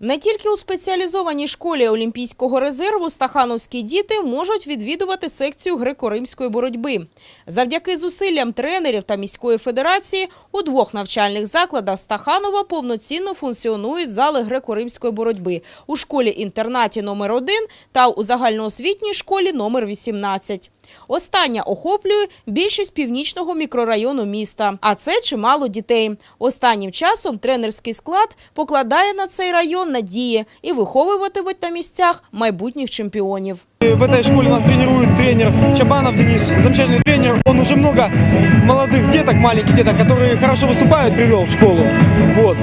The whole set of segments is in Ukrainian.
Не тільки у спеціалізованій школі Олімпійського резерву стахановські діти можуть відвідувати секцію греко-римської боротьби. Завдяки зусиллям тренерів та міської федерації у двох навчальних закладах Стаханова повноцінно функціонують зали греко-римської боротьби у школі-інтернаті номер 1 та у загальноосвітній школі номер 18. Остання охоплює більшість північного мікрорайону міста, а це чимало дітей. Останнім часом тренерський склад покладає на цей район надії і виховуватимуть на місцях майбутніх чемпіонів. В этой школе нас тренирует тренер Чабанов Денис, замечательный тренер. Он уже много молодых деток, маленьких деток, которые хорошо выступают, привел в школу. Вот.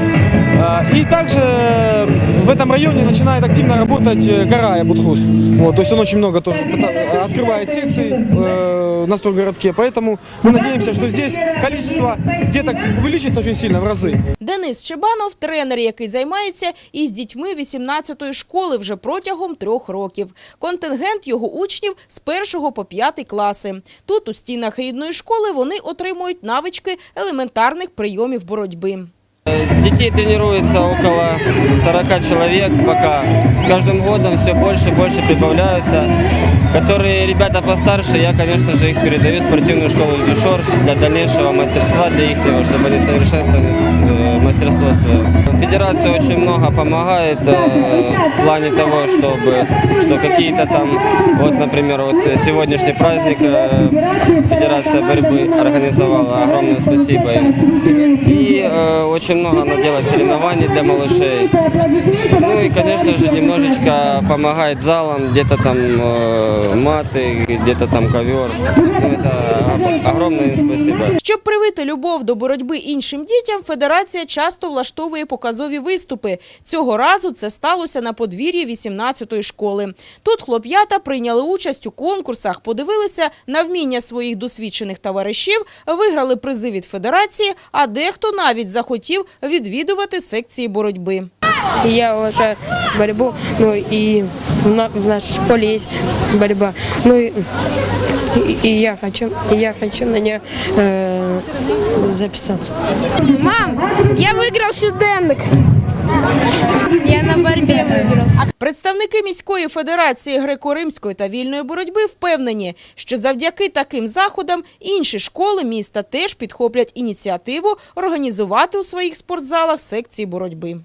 А, И также в этом районе начинает активно работать э, Карая Будхус. Вот. То есть он очень много тоже открывает секций э, на стройгородке. Поэтому мы надеемся, что здесь количество деток увеличится очень сильно в разы. Денис Чебанов – тренер, який займається із дітьми 18-ї школи вже протягом трьох років. Контингент його учнів з 1 по 5 класи. Тут, у стінах рідної школи, вони отримують навички елементарних прийомів боротьби. Детей тренируется около 40 человек пока. С каждым годом все больше и больше прибавляются. Которые ребята постарше, я, конечно же, их передаю в спортивную школу Дюшор для дальнейшего мастерства для их, чтобы они совершенствовали э, мастерство. Федерация очень много помогает э, в плане того, чтобы что какие-то там, вот, например, вот сегодняшний праздник э, Федерация борьбы организовала. Огромное спасибо им. И э, очень много она делает соревнований для малышей. Ну и, конечно же, немножечко помогает залам, где-то там э, маты, где-то там ковер. Ну, это ог- огромное им спасибо. Щоб привити любов до боротьби іншим дітям, федерація часто влаштовує показові виступи. Цього разу це сталося на подвір'ї 18-ї школи. Тут хлоп'ята прийняли участь у конкурсах, подивилися на вміння своїх досвідчених товаришів, виграли призи від федерації, а дехто навіть захотів відвідувати секції боротьби. Я уважаю борьбу, ну и в, на- в нашей школе есть борьба. Ну и, и- и я хочу, и я хочу на нее э, записаться. Мам, я выиграл щоденник. Я на борьбе выиграл. Представники міської федерації греко-римської та вільної боротьби впевнені, що завдяки таким заходам інші школи міста теж підхоплять ініціативу організувати у своїх спортзалах секції боротьби.